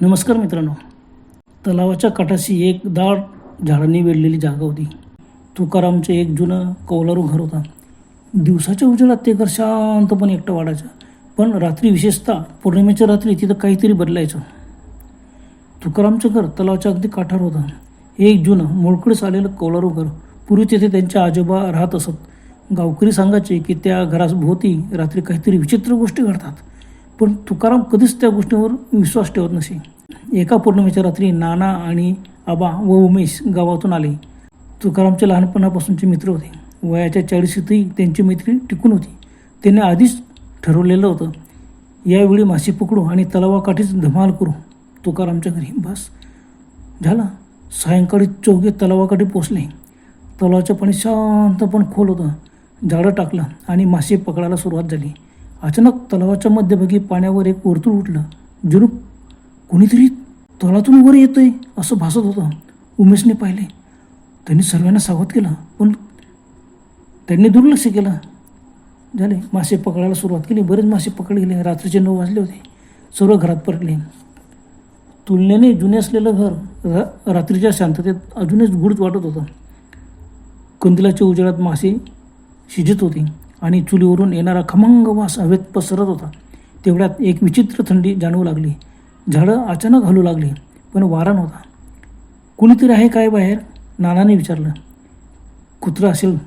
नमस्कार मित्रांनो. तलावाच्या काठाशी एक दाट झाडांनी वेढलेली जागा होती. तुकारामचं एक जुनं कौलारू घर होता. दिवसाच्या उजेडात ते घर शांतपणे एकटं वाढायचं. पण रात्री विशेषतः पौर्णिमेच्या रात्री तिथं काहीतरी बदलायचं. तुकारामचं घर तलावाच्या अगदी काठावर होतं. एक जुनं मोडकळीस आलेलं कौलारू घर पूर्वी तिथे त्यांच्या आजोबा राहत असत. गावकरी सांगायचे की त्या घराभोवती रात्री काहीतरी विचित्र गोष्टी घडतात. पण तुकाराम कधीच त्या गोष्टीवर विश्वास ठेवत नसे. एका पौर्णिमेच्या रात्री नाना आणि आबा व उमेश गावातून आले. तुकारामच्या लहानपणापासूनचे मित्र होते. वयाच्या चाळीसीतही त्यांची मैत्री टिकून होती. त्यांनी आधीच ठरवलेलं होतं यावेळी मासे पकडू आणि तलावाकाठीच धमाल करू. तुकारामच्या घरी बस. झालं. सायंकाळी चौघे तलावाकाठी पोचले तलावाचं पाणी शांत पण खोल होतं. झाडं टाकलं आणि मासे पकडायला सुरुवात झाली. अचानक तलावाच्या मध्यभागी पाण्यावर एक वर्तुळ उठलं. जणू कोणीतरी तलातून वर येतंय असं भासत होतं. उमेशने पाहिले. त्यांनी सर्वांना सावध केलं पण त्यांनी दुर्लक्ष केलं. झाले मासे पकडायला सुरुवात केली. बरेच मासे पकडले गेले. रात्रीचे नऊ वाजले होते. सर्व घरात परतले. तुलनेने जुने असलेलं घर रा रात्रीच्या शांततेत अजूनच गुढच वाटत होतं. कंदिलाच्या उजेडात मासे शिजत होते. आणि चुलीवरून येणारा खमंग वास हवेत पसरत होता. तेवढ्यात एक विचित्र थंडी जाणवू लागली. झाडं अचानक हलू लागली पण वारा नव्हता. कुणीतरी आहे काय बाहेर? नानाने विचारलं. कुत्रं असेल.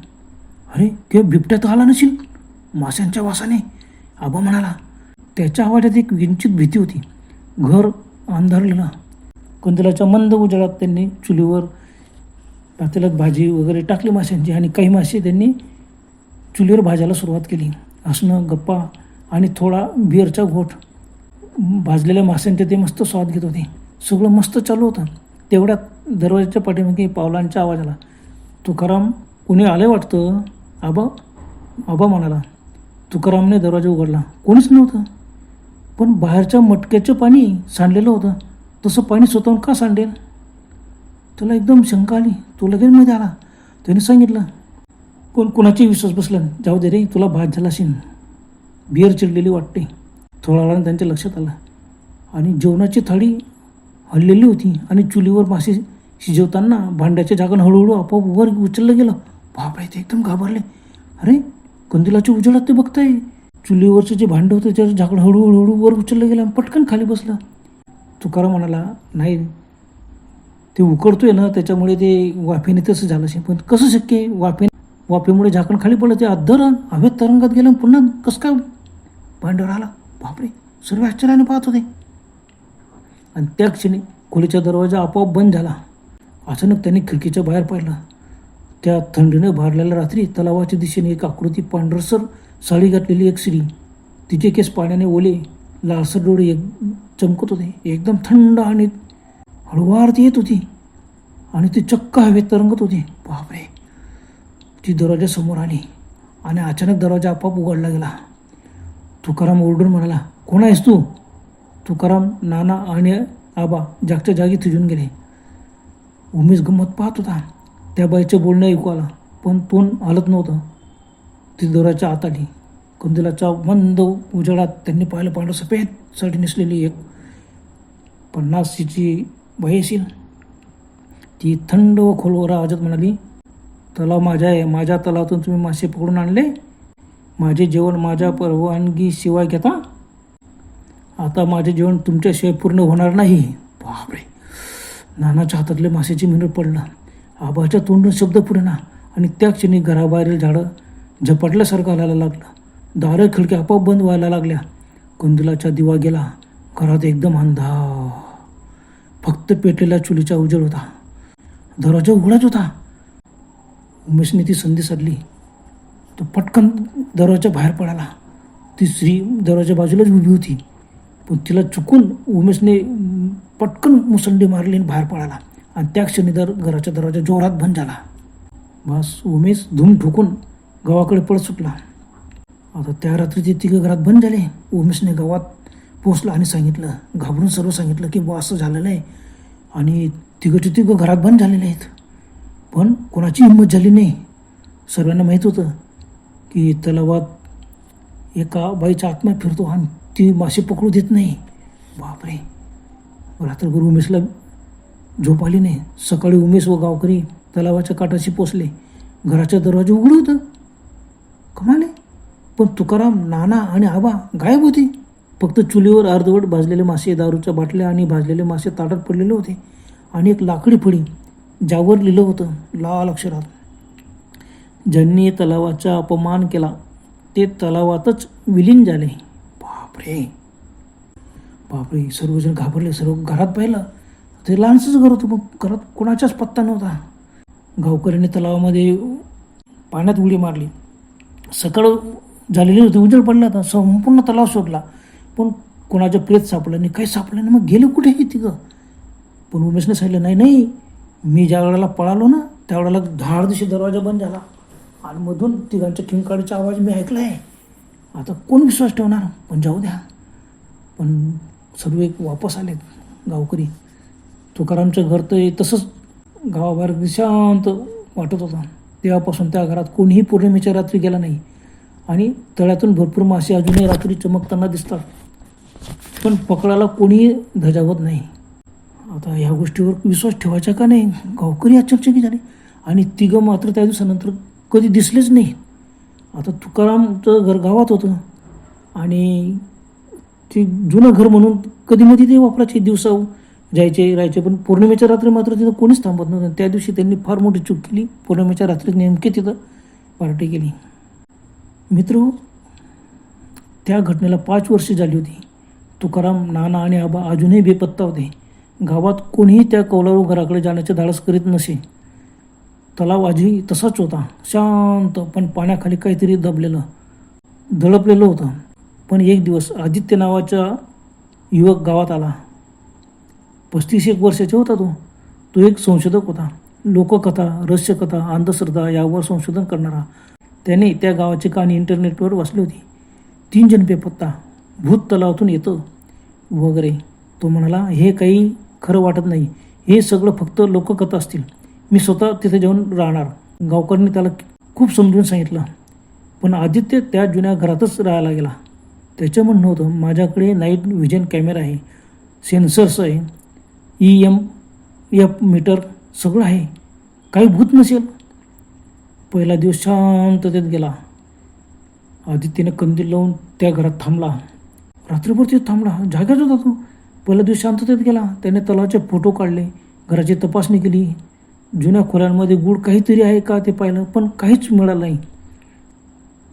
अरे किंवा बिबट्या तर आला नसेल? माशांच्या वासाने. आबा म्हणाला. त्याच्या आवाजात एक किंचित भीती होती. घर अंधारलेलं. कंदलाच्या मंद उजेडात त्यांनी चुलीवर पातेल्यात भाजी वगैरे टाकली माशांची आणि काही मासे त्यांनी चुलीवर भाजायला सुरुवात केली. हसणं गप्पा आणि थोडा बिअरचा घोट. भाजलेल्या माशांचे ते मस्त स्वाद घेत होते. सगळं मस्त चालू होतं. तेवढ्यात दरवाजाच्या पाठीमागे पावलांचा आवाज आला. तुकाराम कोणी आलं वाटतं? आबा आबा म्हणाला. तुकारामने दरवाजा उघडला. कोणीच नव्हतं. पण बाहेरच्या मटक्याचं पाणी सांडलेलं होतं. तसं पाणी स्वतःहून का सांडेल? त्याला एकदम शंका आली. तो लगेच मध्ये आला. त्याने सांगितलं कोण कोणाची विश्वास बसला जाऊ दे रे तुला भात झाला असेल बिअर चिडलेली वाटते. थोडा वेळानं त्यांच्या लक्षात आलं. आणि जेवणाची थाळी हललेली होती आणि चुलीवर मासे शिजवताना भांड्याच्या झाकण हळूहळू आपोआप वर उचललं गेलं. बापरे ते एकदम घाबरले. अरे कंदिलाच्या उजेडात ते बघताय. चुलीवरचं जे भांडं होतं त्याचं झाकण हळूहळू हळू वर उचललं गेलं आणि पटकन खाली बसलं. तुकाराम म्हणाला नाही ते उकडतोय ना त्याच्यामुळे ते वाफेने तसं झालं असेल. पण कसं शक्य आहे? वाफेमुळे झाकण खाली पडलं ते अद्धर हवेत तरंगत गेलं पुन्हा कसं काय भांड्यावर आला? बापरे सर्व आश्चर्याने पाहत होते. आणि त्या क्षणी खोलीचा दरवाजा आपोआप बंद झाला. अचानक त्यांनी खिडकीच्या बाहेर पाहिलं त्या थंडीने भारलेल्या रात्री तलावाच्या दिशेने एक आकृती पांढरसर साडी घातलेली एक स्त्री. तिचे केस पाण्याने ओले लालसर डोळे एक चमकत होते. एकदम थंड आणि हळुवार ती येत होती. आणि ती चक्क हवेत तरंगत होती. बापरे ती दरवाजासमोर आली आणि अचानक दरवाजा आपोआप उघडला गेला. तुकाराम ओरडून म्हणाला कोण आहेस तू? तुकाराम नाना आणि आबा जागच्या जागी थिजून गेले. उमेश गंमत पाहत होता. त्या बाईचं बोलणं ऐकू आलं पण तोंड हलत नव्हतं. ती दरवाजा आत आली. कंदिलाच्या मंद उजाडात त्यांनी पाहिलं पांढरं सफेद साडी नेसलेली एक पन्नासीची बाई असेल. ती थंड व खोलवर आवाजात म्हणाली तलाव माझा आहे. माझ्या तलावातून तुम्ही मासे पकडून आणले. माझे जेवण माझ्या परवानगीशिवाय घेता. आता माझे जेवण तुमच्याशिवाय पूर्ण होणार नाही. बापरे. नानाच्या हातातले मासेची मिनट पडलं. आबाच्या तोंडून शब्द पुरेना. आणि त्या क्षणी घराबाहेरील झाडं झपाटल्यासारखं हलायला लागलं. दारं खिडक्या आपोआप बंद व्हायला लागल्या. कुंदलाचा दिवा गेला. घरात एकदम अंधार. फक्त पेटलेल्या चुलीचा उजेड होता. दरवाजा उघडाच होता. उमेशने ती संधी साधली तो पटकन दरवाजा बाहेर पडाला. ती स्त्री दरवाजा बाजूलाच उभी होती. पण तिला चुकून उमेशने पटकन मुसंडी मारली आणि बाहेर पडाला. आणि त्या क्षणी दर घराचा दरवाजा जोरात बंद झाला. बस उमेश धूम ठोकून गावाकडे पळत सुटला. आता त्या रात्री ते तिघं घरात बंद झाले. उमेशने गावात पोचला आणि सांगितलं घाबरून सर्व सांगितलं की बा असं झालेलं आहे. आणि तिघंचे तिघं घरात बंद झालेले आहेत. पण कोणाची हिंमत झाली नाही. सर्वांना माहीत होतं की तलावात एका बाईचा आत्मा फिरतो आणि ती मासे पकडू देत नाही. बापरे. रात्रभर उमेशला झोप आली नाही. सकाळी उमेश व गावकरी तलावाच्या काठाशी पोचले. घराच्या दरवाजे उघडे होतं. कमाले. पण तुकाराम नाना आणि आबा गायब होते. फक्त चुलीवर अर्धवट भाजलेले मासे दारूच्या बाटल्या आणि भाजलेले मासे ताटात पडलेले होते. आणि एक लाकडी फळी ज्यावर लिहिलं होतं लाल अक्षरात. ज्यांनी तलावाचा अपमान केला ते तलावातच विलीन झाले. बापरे! बापरे सर्वजण घाबरले सर्व घरात पाहिलं. ते लहानसंच घर होतं मग घरात कोणाचाच पत्ता नव्हता. गावकऱ्यांनी तलावामध्ये पाण्यात उडी मारली. सकाळ झालेली होती उजेड पडला होता संपूर्ण तलाव सोडला. पण कोणाचं प्रेत सापडलं नाही काही सापडलं नाही मग गेले कुठे हे तिघं? पण उमेशने सांगितलं नाही नाही मी ज्या वेळेला पळालो ना त्यावेळेला धाड दिवशी दरवाजा बंद झाला. आणि मधून तिघांच्या किंकाडीचा आवाज मी ऐकला आहे आता कोण विश्वास ठेवणार? पण जाऊ द्या. पण सर्व एक वापस आलेत गावकरी. तुकारामचं घर तर तसंच गावाबाहेर अगदी शांत वाटत होता. तेव्हापासून त्या घरात कोणीही पौर्णिमेच्या रात्री गेला नाही. आणि तळ्यातून भरपूर मासे अजूनही रात्री चमकताना दिसतात. पण पकडायला कोणीही धजावत नाही. आता ह्या गोष्टीवर विश्वास ठेवायचा का नाही? गावकरी आश्चर्यचकित झाले? आणि तिघं मात्र त्या दिवसानंतर कधी दिसलेच नाही. आता तुकारामचं घर गावात होतं. आणि ते जुनं घर म्हणून कधी मधी ते वापरायचे दिवसा जायचे राहायचे. पण पौर्णिमेच्या रात्री मात्र तिथं कोणीच थांबत नव्हतं. त्या दिवशी त्यांनी फार मोठी चूक केली. पौर्णिमेच्या रात्री नेमके तिथं पार्टी केली. मित्र त्या घटनेला पाच वर्षे झाली होती. तुकाराम नाना आणि आबा अजूनही बेपत्ता होते. गावात कोणीही त्या कौलारू घराकडे जाण्याचे धाडस करीत नसे. तलाव आजही तसाच होता. शांत पण पाण्याखाली काहीतरी दबलेलं दडपलेलं होतं. पण एक दिवस आदित्य नावाचा युवक गावात आला. पस्तीस एक वर्षाचा होता तो. तो एक संशोधक होता. लोककथा रहस्यकथा अंधश्रद्धा यावर संशोधन करणारा. त्याने त्या गावाची कहाणी इंटरनेटवर वाचली होती. तीन जण बेपत्ता भूत तलावातून येतं वगैरे. तो म्हणाला हे काही खरं वाटत नाही. हे सगळं फक्त लोककथा असतील. मी स्वतः तिथे जाऊन राहणार. गावकऱ्यांनी त्याला खूप समजून सांगितलं. पण आदित्य त्या जुन्या घरातच राहायला गेला. त्याचं म्हणणं होतं माझ्याकडे नाईट व्हिजन कॅमेरा आहे सेन्सर्स आहे ई एम एफ मीटर सगळं आहे. काही भूत नसेल. पहिला दिवस शांततेत गेला. आदित्यने कंदील लावून त्या घरात थांबला. रात्रभर तिथे थांबला. जागाच होता तो. पहिल्या दिवस शांततेत गेला. त्याने तलावाचे फोटो काढले. घराची तपासणी केली. जुन्या खोल्यांमध्ये गुड काहीतरी आहे का ते पाहिलं पण काहीच मिळालं नाही.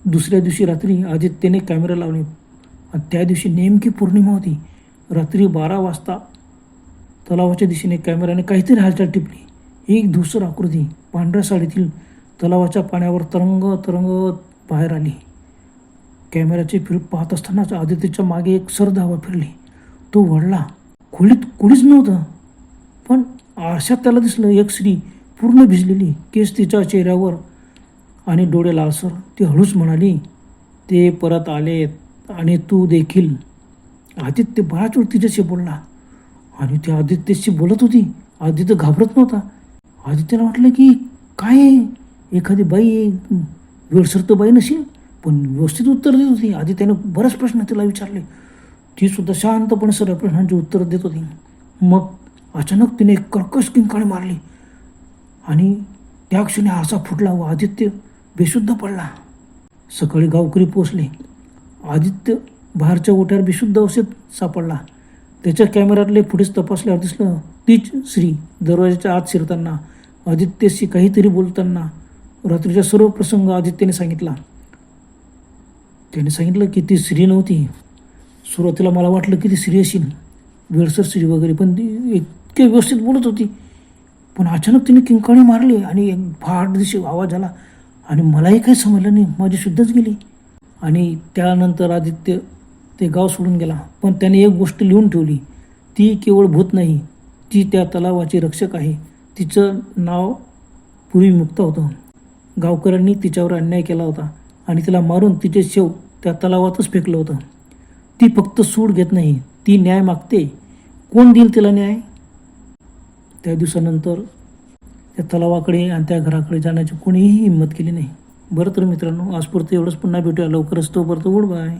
दुसऱ्या दिवशी रात्री आदित्यने कॅमेरा लावले आणि त्या दिवशी नेमकी पौर्णिमा होती. रात्री बारा वाजता तलावाच्या दिशेने कॅमेऱ्याने काहीतरी हालचाल टिपली. एक धुसर आकृती पांढऱ्या साडीतील तलावाच्या पाण्यावर तरंग तरंग बाहेर आली. कॅमेऱ्याचे फिर पाहत असतानाच आदित्यच्या मागे एक सर धावा फिरली. तो वळला खोलीत कोणीच नव्हतं. पण आरशात त्याला दिसलं एक स्त्री पूर्ण भिजलेली केस तिच्या चेहऱ्यावर आणि डोळे लालसर. ती हळूच म्हणाली ते परत आलेत आणि तू देखील. आदित्य बराच वेळ तिच्याशी बोलला आणि ते आदित्यशी बोलत होती. आदित्य घाबरत नव्हता. आदित्यला वाटलं की काय आहे? एखादी बाई आहे वेळसर तर बाई नसेल पण व्यवस्थित उत्तर देत होती. आदित्यने बरेच प्रश्न तिला विचारले. ती सुद्धा शांतपणे सर्व प्रश्नांची उत्तर देत होती. मग अचानक तिने एक कर्कश किंकाळी मारली. आणि त्या क्षणी आरसा फुटला व आदित्य बेशुद्ध पडला. सकाळी गावकरी पोचले आदित्य बाहेरच्या ओट्यावर बेशुद्ध अवस्थेत सापडला. त्याच्या कॅमेऱ्यातले फुटेज तपासल्यावर दिसलं तीच श्री दरवाजाच्या आत शिरताना आदित्यशी काहीतरी बोलताना रात्रीचा सर्व प्रसंग आदित्यने सांगितला. त्याने सांगितलं की ती स्त्री नव्हती. सुरुवातीला मला वाटलं की ती स्त्री असेल वेळसर स्त्री वगैरे पण ती इतके व्यवस्थित बोलत होती. पण अचानक तिने किंकाळी मारली आणि एक फाट दिशी आवाज आला. आणि मलाही काही समजलं नाही माझी शुद्धच गेली. आणि त्यानंतर आदित्य ते गाव सोडून गेला. पण त्याने एक गोष्ट लिहून ठेवली. ती केवळ भूत नाही ती त्या तलावाची रक्षक आहे. तिचं नाव पूर्वी मुक्त होतं. गावकऱ्यांनी तिच्यावर अन्याय केला होता आणि तिला मारून तिचे शेव त्या तलावातच फेकलं होतं. ती फक्त सूड घेत नाही ती न्याय मागते. कोण देईल तिला न्याय? त्या दिवसानंतर त्या तलावाकडे आणि त्या घराकडे जाण्याची कोणीही हिंमत केली नाही. बरं तर मित्रांनो आजपुरतं एवढंच. पुन्हा भेटूया. लवकरच तो तोपर्यंत गुड बाय.